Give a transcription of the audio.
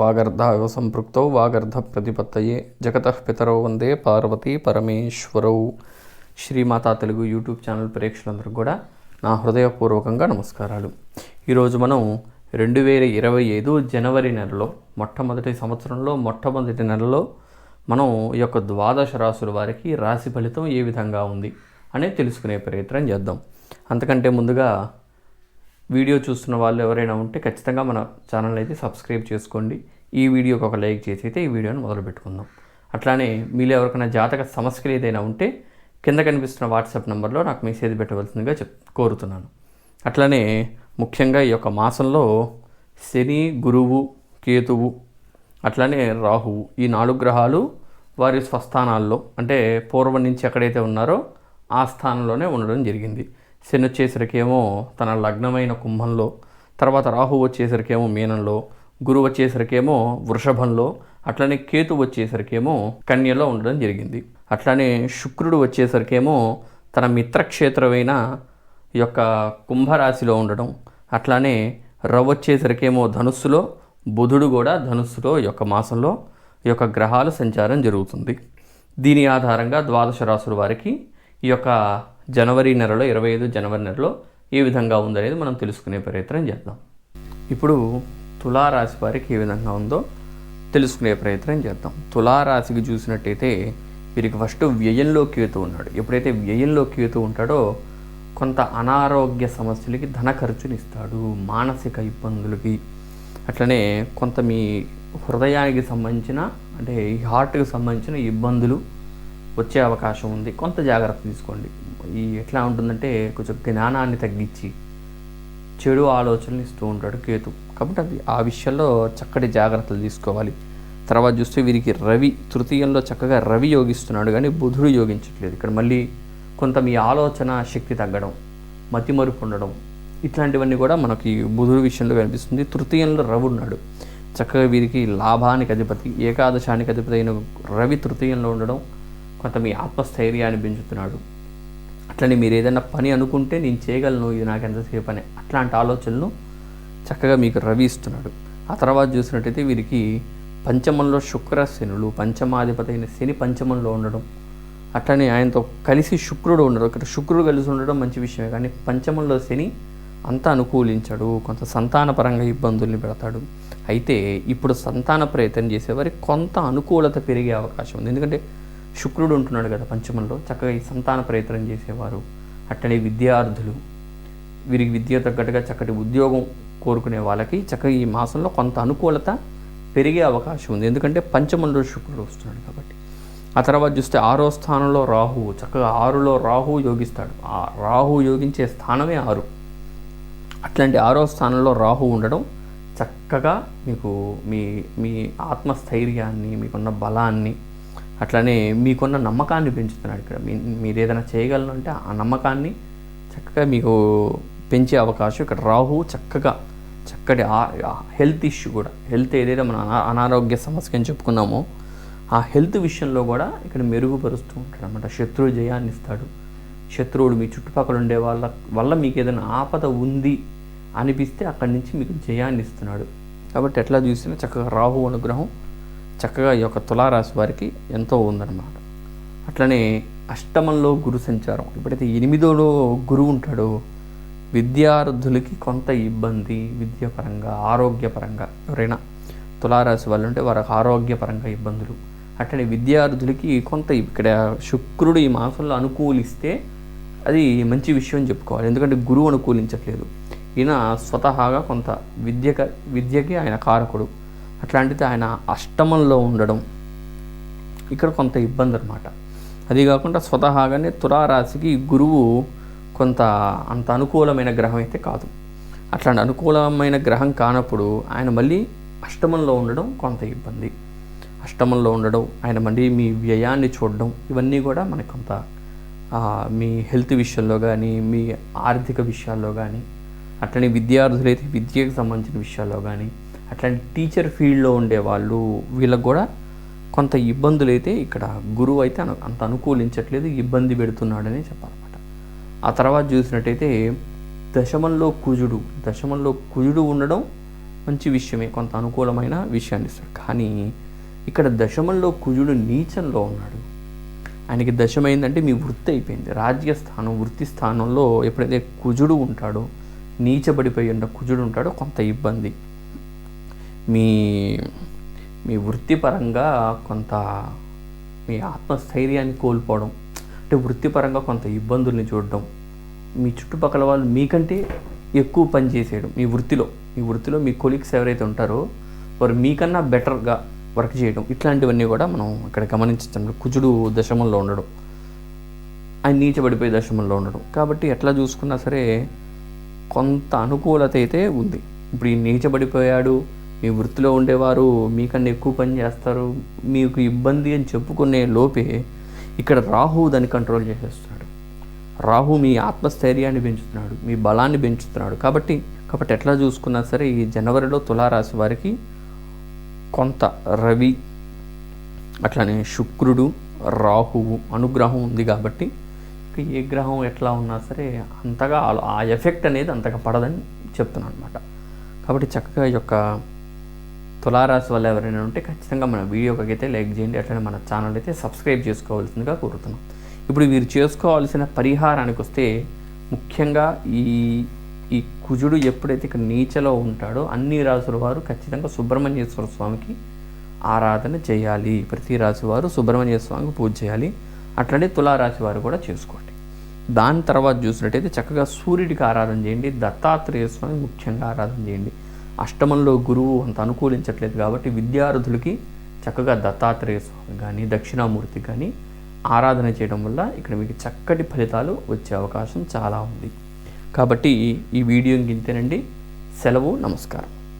వాగర్ధావ సంపృక్తౌ వాగర్ధ ప్రతిపత్తయే జగత పితరౌ వందే పార్వతీ పరమేశ్వరౌ. శ్రీమాతా తెలుగు యూట్యూబ్ ఛానల్ ప్రేక్షకులందరికీ కూడా నా హృదయపూర్వకంగా నమస్కారాలు. ఈరోజు మనం రెండు వేల ఇరవై ఐదు జనవరి నెలలో మొట్టమొదటి సంవత్సరంలో మొట్టమొదటి నెలలో మనం ఈ యొక్క ద్వాదశ రాసుల వారికి రాశి ఫలితం ఏ విధంగా ఉంది అనేది తెలుసుకునే ప్రయత్నం చేద్దాం. అంతకంటే ముందుగా వీడియో చూస్తున్న వాళ్ళు ఎవరైనా ఉంటే ఖచ్చితంగా మన ఛానల్ అయితే సబ్స్క్రైబ్ చేసుకోండి. ఈ వీడియోకి ఒక లైక్ చేసి అయితే ఈ వీడియోని మొదలు పెట్టుకుందాం. అట్లానే మీలో ఎవరికైనా జాతక సమస్యలు ఏదైనా ఉంటే కింద కనిపిస్తున్న వాట్సాప్ నెంబర్లో నాకు మెసేజ్ పెట్టవలసిందిగా చెప్ కోరుతున్నాను. అట్లానే ముఖ్యంగా ఈ యొక్క మాసంలో శని గురువు కేతువు అట్లానే రాహువు ఈ నాలుగు గ్రహాలు వారి స్వస్థానాల్లో అంటే పూర్వం నుంచి ఎక్కడైతే ఉన్నారో ఆ స్థానంలోనే ఉండడం జరిగింది. శని వచ్చేసరికేమో తన లగ్నమైన కుంభంలో తర్వాత రాహు వచ్చేసరికేమో మీనంలో గురువు వచ్చేసరికేమో వృషభంలో అట్లనే కేతు వచ్చేసరికేమో కన్యలో ఉండడం జరిగింది. అట్లానే శుక్రుడు వచ్చేసరికేమో తన మిత్రక్షేత్రమైన ఈ యొక్క కుంభరాశిలో ఉండడం అట్లానే రవ్ వచ్చేసరికేమో ధనుస్సులో బుధుడు కూడా ధనుస్సులో యొక్క మాసంలో ఈ యొక్క గ్రహాల సంచారం జరుగుతుంది. దీని ఆధారంగా ద్వాదశ రాసుల వారికి ఈ యొక్క జనవరి నెలలో ఇరవై ఐదు జనవరి నెలలో ఏ విధంగా ఉందనేది మనం తెలుసుకునే ప్రయత్నం చేద్దాం. ఇప్పుడు తులారాశి వారికి ఏ విధంగా ఉందో తెలుసుకునే ప్రయత్నం చేద్దాం. తులారాశికి చూసినట్టయితే వీరికి ఫస్ట్ వ్యయంలో కేతు ఉన్నాడు. ఎప్పుడైతే వ్యయంలో కేతు ఉంటాడో కొంత అనారోగ్య సమస్యలకి ధన ఖర్చునిస్తాడు మానసిక ఇబ్బందులకి. అట్లనే కొంత మీ హృదయానికి సంబంధించిన అంటే హార్ట్కి సంబంధించిన ఇబ్బందులు వచ్చే అవకాశం ఉంది. కొంత జాగ్రత్త తీసుకోండి. ఈ ఎట్లా ఉంటుందంటే కొంచెం జ్ఞానాన్ని తగ్గించి చెడు ఆలోచనలు ఇస్తూ ఉంటాడు కేతు. కాబట్టి అది ఆ విషయంలో చక్కటి జాగ్రత్తలు తీసుకోవాలి. తర్వాత చూస్తే వీరికి రవి తృతీయంలో చక్కగా రవి యోగిస్తున్నాడు కానీ బుధుడు యోగించట్లేదు. ఇక్కడ మళ్ళీ కొంత మీ ఆలోచన శక్తి తగ్గడం మతిమరుపు ఉండడం ఇట్లాంటివన్నీ కూడా మనకి బుధుడు విషయంలో కనిపిస్తుంది. తృతీయంలో రవి ఉన్నాడు. చక్కగా వీరికి లాభానికి అధిపతి ఏకాదశానికి అధిపతి అయిన రవి తృతీయంలో ఉండడం కొంత మీ ఆత్మస్థైర్యాన్ని పెంచుతున్నాడు. అట్లనే మీరు ఏదైనా పని అనుకుంటే నేను చేయగలను ఇది నాకు ఎంతసేపు అని. అట్లాంటి ఆలోచనలు చక్కగా మీకు రవి ఇస్తున్నాడు. ఆ తర్వాత చూసినట్టయితే వీరికి పంచమంలో శుక్ర శనులు పంచమాధిపతి అయిన శని పంచమంలో ఉండడం అట్లనే ఆయనతో కలిసి శుక్రుడు ఉండడం ఇక్కడ శుక్రుడు కలిసి ఉండడం మంచి విషయమే. కానీ పంచమంలో శని అంతా అనుకూలించాడు కొంత సంతానపరంగా ఇబ్బందుల్ని పెడతాడు. అయితే ఇప్పుడు సంతాన ప్రయత్నం చేసేవారికి కొంత అనుకూలత పెరిగే అవకాశం ఉంది. ఎందుకంటే శుక్రుడు ఉంటున్నాడు కదా పంచమంలో. చక్కగా ఈ సంతాన ప్రయత్నం చేసేవారు. అట్టనే విద్యార్థులు వీరికి విద్య తగ్గట్టుగా చక్కటి ఉద్యోగం కోరుకునే వాళ్ళకి చక్కగా ఈ మాసంలో కొంత అనుకూలత పెరిగే అవకాశం ఉంది. ఎందుకంటే పంచమంలో శుక్రుడు వస్తున్నాడు కాబట్టి. ఆ తర్వాత చూస్తే ఆరో స్థానంలో రాహువు చక్కగా ఆరులో రాహువు యోగిస్తాడు. ఆ రాహు యోగించే స్థానమే ఆరు. అట్లాంటి ఆరో స్థానంలో రాహు ఉండడం చక్కగా మీకు మీ మీ ఆత్మస్థైర్యాన్ని మీకున్న బలాన్ని అట్లనే మీకున్న నమ్మకాన్ని పెంచుతున్నాడు ఇక్కడ. మీ మీరు ఏదైనా చేయగలను అంటే ఆ నమ్మకాన్ని చక్కగా మీకు పెంచే అవకాశం ఇక్కడ. రాహు చక్కగా చక్కటి హెల్త్ ఇష్యూ కూడా హెల్త్ ఏదైతే మన అనారోగ్య సమస్య అని చెప్పుకున్నామో ఆ హెల్త్ విషయంలో కూడా ఇక్కడ మెరుగుపరుస్తూ ఉంటాడు అనమాట శత్రువు జయాన్ని ఇస్తాడు. శత్రువుడు మీ చుట్టుపక్కల ఉండే వాళ్ళ వల్ల మీకు ఏదైనా ఆపద ఉంది అనిపిస్తే అక్కడి నుంచి మీకు జయాన్ని ఇస్తున్నాడు. కాబట్టి ఎట్లా చూసినా చక్కగా రాహు అనుగ్రహం చక్కగా ఈ యొక్క తులారాశి వారికి ఎంతో ఉందన్నమాట. అట్లనే అష్టమంలో గురు సంచారం. ఎప్పుడైతే ఎనిమిదోలో గురువు ఉంటాడో విద్యార్థులకి కొంత ఇబ్బంది విద్యాపరంగా ఆరోగ్యపరంగా ఎవరైనా తులారాశి వాళ్ళు ఉంటే వారికి ఆరోగ్యపరంగా ఇబ్బందులు. అట్లనే విద్యార్థులకి కొంత ఇక్కడ శుక్రుడు ఈ మాసంలో అనుకూలిస్తే అది మంచి విషయం అని చెప్పుకోవాలి. ఎందుకంటే గురువు అనుకూలించట్లేదు. ఈయన స్వతహాగా కొంత విద్యక విద్యకి ఆయన కారకుడు. అట్లాంటిది ఆయన అష్టమంలో ఉండడం ఇక్కడ కొంత ఇబ్బంది అనమాట అది కాకుండా స్వతహాగానే తులారాశికి గురువు కొంత అంత అనుకూలమైన గ్రహం అయితే కాదు. అట్లాంటి అనుకూలమైన గ్రహం కానప్పుడు ఆయన మళ్ళీ అష్టమంలో ఉండడం కొంత ఇబ్బంది. అష్టమంలో ఉండడం ఆయన మళ్ళీ మీ వ్యయాన్ని చూడడం ఇవన్నీ కూడా మనకు కొంత మీ హెల్త్ విషయంలో కానీ మీ ఆర్థిక విషయాల్లో కానీ అట్లనే విద్యార్థులైతే విద్యకు సంబంధించిన విషయాల్లో కానీ అట్లాంటి టీచర్ ఫీల్డ్లో ఉండే వాళ్ళు వీళ్ళకు కూడా కొంత ఇబ్బందులు అయితే ఇక్కడ గురువు అయితే అంత అనుకూలించట్లేదు ఇబ్బంది పెడుతున్నాడని చెప్పాలన్నమాట. ఆ తర్వాత చూసినట్టయితే దశమంలో కుజుడు దశమంలో కుజుడు ఉండడం మంచి విషయమే కొంత అనుకూలమైన విషయాన్ని ఇస్తాడు. కానీ ఇక్కడ దశమంలో కుజుడు నీచంలో ఉన్నాడు. ఆయనకి దశమైందంటే మీ వృత్తి అయిపోయింది. రాజ్యస్థానం వృత్తి స్థానంలో ఎప్పుడైతే కుజుడు ఉంటాడో నీచబడిపోయి ఉన్న కుజుడు ఉంటాడో కొంత ఇబ్బంది. మీ మీ వృత్తిపరంగా కొంత మీ ఆత్మస్థైర్యాన్ని కోల్పోవడం అంటే వృత్తిపరంగా కొంత ఇబ్బందుల్ని చూడడం మీ చుట్టుపక్కల వాళ్ళు మీకంటే ఎక్కువ పని చేసేయడం మీ వృత్తిలో మీ వృత్తిలో మీ కొలీగ్స్ ఎవరైతే ఉంటారో వారు మీకన్నా బెటర్గా వర్క్ చేయడం ఇట్లాంటివన్నీ కూడా మనం ఇక్కడ గమనించచ్చు. కుజుడు దశమంలో ఉండడం ఆయన నీచబడిపోయే దశమంలో ఉండడం. కాబట్టి ఎట్లా చూసుకున్నా సరే కొంత అనుకూలత అయితే ఉంది. ఇప్పుడు ఈ నీచబడిపోయాడు మీ వృత్తిలో ఉండేవారు మీకన్నా ఎక్కువ పని చేస్తారు మీకు ఇబ్బంది అని చెప్పుకునే లోపే ఇక్కడ రాహు దాన్ని కంట్రోల్ చేసేస్తున్నాడు రాహు మీ ఆత్మస్థైర్యాన్ని పెంచుతున్నాడు మీ బలాన్ని పెంచుతున్నాడు. కాబట్టి కాబట్టి ఎట్లా చూసుకున్నా సరే ఈ జనవరిలో తులారాశి వారికి కొంత రవి అట్లానే శుక్రుడు రాహువు అనుగ్రహం ఉంది కాబట్టి ఏ గ్రహం ఎట్లా ఉన్నా సరే అంతగా ఆ ఎఫెక్ట్ అనేది అంతగా పడదని చెప్తున్నాను అనమాట కాబట్టి చక్కగా ఈ యొక్క తులారాశి వల్ల ఎవరైనా ఉంటే ఖచ్చితంగా మన వీడియోకి అయితే లైక్ చేయండి అట్లనే మన ఛానల్ అయితే సబ్స్క్రైబ్ చేసుకోవాల్సిందిగా కోరుతున్నాం. ఇప్పుడు వీరు చేసుకోవాల్సిన పరిహారానికి వస్తే ముఖ్యంగా ఈ ఈ కుజుడు ఎప్పుడైతే ఇక్కడ నీచలో ఉంటాడో అన్ని రాసుల వారు ఖచ్చితంగా సుబ్రహ్మణ్యేశ్వర స్వామికి ఆరాధన చేయాలి. ప్రతి రాశి వారు సుబ్రహ్మణ్య స్వామికి పూజ చేయాలి. అట్లనే తులారాశి వారు కూడా చేసుకోండి. దాని తర్వాత చూసినట్టయితే చక్కగా సూర్యుడికి ఆరాధన చేయండి దత్తాత్రేయ స్వామి ముఖ్యంగా ఆరాధన చేయండి. అష్టమంలో గురువు అంత అనుకూలించట్లేదు కాబట్టి విద్యార్థులకి చక్కగా దత్తాత్రేయ స్వామి కానీ దక్షిణామూర్తి కానీ ఆరాధన చేయడం వల్ల ఇక్కడ మీకు చక్కటి ఫలితాలు వచ్చే అవకాశం చాలా ఉంది. కాబట్టి ఈ వీడియో ఇంతేనండి సెలవు నమస్కారం.